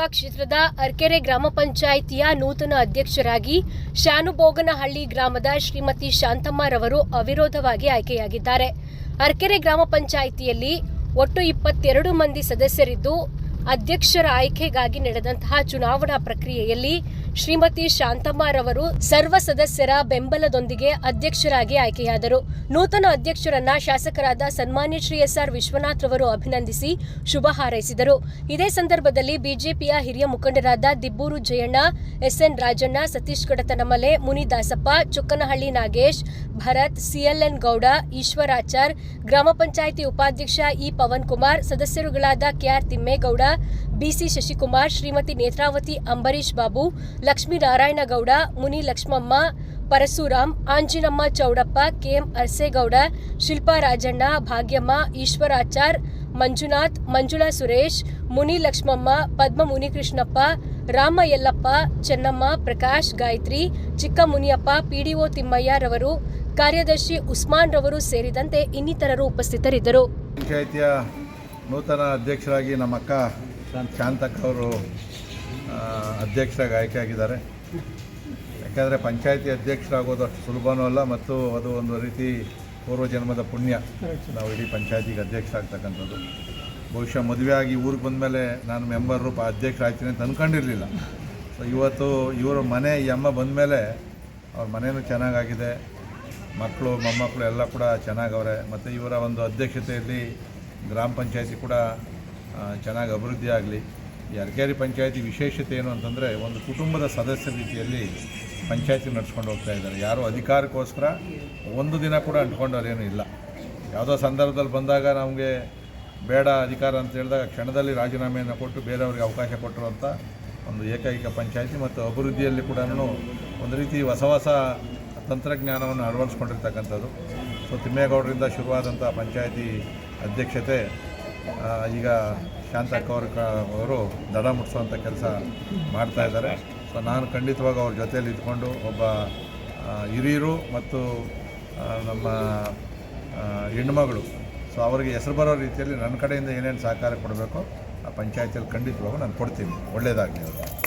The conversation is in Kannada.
ವಿಧಾನಸಭಾ ಕ್ಷೇತ್ರದ ಅರ್ಕೆರೆ ಗ್ರಾಮ ಪಂಚಾಯಿತಿಯ ನೂತನ ಅಧ್ಯಕ್ಷರಾಗಿ ಶಾನುಬೋಗನಹಳ್ಳಿ ಗ್ರಾಮದ ಶ್ರೀಮತಿ ಶಾಂತಮ್ಮರವರು ಅವಿರೋಧವಾಗಿ ಆಯ್ಕೆಯಾಗಿದ್ದಾರೆ. ಅರ್ಕೆರೆ ಗ್ರಾಮ ಪಂಚಾಯಿತಿಯಲ್ಲಿ ಒಟ್ಟು ಇಪ್ಪತ್ತೆರಡು ಮಂದಿ ಸದಸ್ಯರಿದ್ದು, ಅಧ್ಯಕ್ಷರ ಆಯ್ಕೆಗಾಗಿ ನಡೆದಂತಹ ಚುನಾವಣಾ ಪ್ರಕ್ರಿಯೆಯಲ್ಲಿ ಶ್ರೀಮತಿ ಶಾಂತಮ್ಮರವರು ಸರ್ವ ಸದಸ್ಯರ ಬೆಂಬಲದೊಂದಿಗೆ ಅಧ್ಯಕ್ಷರಾಗಿ ಆಯ್ಕೆಯಾದರು. ನೂತನ ಅಧ್ಯಕ್ಷರನ್ನ ಶಾಸಕರಾದ ಸನ್ಮಾನ್ಯ ಶ್ರೀ ಎಸ್ ಆರ್ ವಿಶ್ವನಾಥ್ ರವರು ಅಭಿನಂದಿಸಿ ಶುಭ ಹಾರೈಸಿದರು. ಇದೇ ಸಂದರ್ಭದಲ್ಲಿ ಬಿಜೆಪಿಯ ಹಿರಿಯ ಮುಖಂಡರಾದ ದಿಬ್ಬೂರು ಜಯಣ್ಣ, ಎಸ್ಎನ್ ರಾಜಣ್ಣ, ಸತೀಶ್ ಕಡತನಮಲೆ, ಮುನಿದಾಸಪ್ಪ, ಚೊಕ್ಕನಹಳ್ಳಿ ನಾಗೇಶ್, ಭರತ್, ಸಿಎಲ್ಎನ್ ಗೌಡ, ಈಶ್ವರಾಚಾರ್, ಗ್ರಾಮ ಪಂಚಾಯಿತಿ ಉಪಾಧ್ಯಕ್ಷ E Pavan Kumar ಸದಸ್ಯರುಗಳಾದ KR Thimmegowda BC Shashikumar, Shrimati Netravati Ambarish Babu Lakshminarayana Gowda Muni Lakshmamma, Parashuram, Anjinamma Chowdappa, KM Arsegowda, Shilpa Rajanna, Bhagyamma, Eshwarachar, Manjunath, Manjula Suresh, Muni Lakshmamma, Padma Munikrishnappa Rama Yellappa Chennamma, Prakash, Gayatri Chikka Muniyappa PDO Thimmaiah ರವರು ಕಾರ್ಯದರ್ಶಿ ಉಸ್ಮಾನ್ ರವರು ಸೇರಿದಂತೆ ಇನ್ನಿತರರು ಉಪಸ್ಥಿತರಿದ್ದರು. ಪಂಚಾಯಿತಿಯ ನೂತನ ಅಧ್ಯಕ್ಷರಾಗಿ ನಮ್ಮ ಅಕ್ಕ ಶಾಂತಕ್ಕ ಅವರು ಅಧ್ಯಕ್ಷರಾಗಿ ಆಯ್ಕೆ ಆಗಿದ್ದಾರೆ ಯಾಕಂದರೆ ಪಂಚಾಯಿತಿ ಅಧ್ಯಕ್ಷರಾಗೋದು ಅಷ್ಟು ಸುಲಭನೂ ಅಲ್ಲ, ಮತ್ತು ಅದು ಒಂದು ರೀತಿ ಪೂರ್ವ ಜನ್ಮದ ಪುಣ್ಯ. ನಾವು ಇಡೀ ಪಂಚಾಯತಿಗೆ ಅಧ್ಯಕ್ಷರಾಗ್ತಕ್ಕಂಥದ್ದು. ಬಹುಶಃ ಮದುವೆ ಆಗಿ ಊರಿಗೆ ಬಂದಮೇಲೆ ನಾನು ಮೆಂಬರು ಅಧ್ಯಕ್ಷ ಆಗ್ತೀನಿ ಅಂತ ಅಂದ್ಕೊಂಡಿರಲಿಲ್ಲ ಸೊ ಇವತ್ತು ಇವರ ಮನೆ, ಈ ಅಮ್ಮ ಬಂದಮೇಲೆ ಅವ್ರ ಮನೆಯೂ ಚೆನ್ನಾಗಾಗಿದೆ. ಮಕ್ಕಳು, ಮೊಮ್ಮಕ್ಕಳು ಎಲ್ಲ ಕೂಡ ಚೆನ್ನಾಗವ್ರೆ. ಮತ್ತು ಇವರ ಒಂದು ಅಧ್ಯಕ್ಷತೆಯಲ್ಲಿ ಗ್ರಾಮ ಪಂಚಾಯತಿ ಕೂಡ ಚೆನ್ನಾಗಿ ಅಭಿವೃದ್ಧಿ ಆಗಲಿ. ಈ ಅರ್ಕೇರಿ ಪಂಚಾಯತಿ ವಿಶೇಷತೆ ಏನು ಅಂತಂದರೆ ಒಂದು ಕುಟುಂಬದ ಸದಸ್ಯ ರೀತಿಯಲ್ಲಿ ಪಂಚಾಯತಿ ನಡೆಸ್ಕೊಂಡು ಹೋಗ್ತಾ ಇದ್ದಾರೆ. ಯಾರು ಅಧಿಕಾರಕ್ಕೋಸ್ಕರ ಒಂದು ದಿನ ಕೂಡ ಅಂಟ್ಕೊಂಡವ್ರೇನೂ ಇಲ್ಲ. ಯಾವುದೋ ಸಂದರ್ಭದಲ್ಲಿ ಬಂದಾಗ ನಮಗೆ ಬೇಡ ಅಧಿಕಾರ ಅಂತ ಹೇಳಿದಾಗ ಕ್ಷಣದಲ್ಲಿ ರಾಜೀನಾಮೆಯನ್ನು ಕೊಟ್ಟು ಬೇರೆಯವ್ರಿಗೆ ಅವಕಾಶ ಕೊಟ್ಟಿರುವಂಥ ಒಂದು ಏಕೈಕ ಪಂಚಾಯತಿ ಮತ್ತು ಅಭಿವೃದ್ಧಿಯಲ್ಲಿ ಕೂಡ ಒಂದು ರೀತಿ ಹೊಸ ಹೊಸ ತಂತ್ರಜ್ಞಾನವನ್ನು ಅಳವಡಿಸ್ಕೊಂಡಿರ್ತಕ್ಕಂಥದ್ದು. ಸೊ, ತಿಮ್ಮೇಗೌಡರಿಂದ ಶುರುವಾದಂಥ ಪಂಚಾಯತಿ ಅಧ್ಯಕ್ಷತೆ ಈಗ ಶಾಂತ ಅವ್ರ ಕ ಅವರು ದಡ ಮುಟ್ಟಿಸುವಂಥ ಕೆಲಸ ಮಾಡ್ತಾ ಇದ್ದಾರೆ. ಸೊ ನಾನು ಖಂಡಿತವಾಗಿ ಅವ್ರ ಜೊತೆಯಲ್ಲಿ ಇದ್ಕೊಂಡು ಒಬ್ಬ ಹಿರಿಯರು ಮತ್ತು ನಮ್ಮ ಹೆಣ್ಮಗಳು. ಸೊ ಅವರಿಗೆ ಹೆಸರು ಬರೋ ರೀತಿಯಲ್ಲಿ ನನ್ನ ಕಡೆಯಿಂದ ಏನೇನು ಸಹಕಾರ ಕೊಡಬೇಕು ಆ ಪಂಚಾಯತಿಯಲ್ಲಿ ಖಂಡಿತವಾಗೂ ನಾನು ಕೊಡ್ತೀನಿ. ಒಳ್ಳೆಯದಾಗಲಿ ಅವರು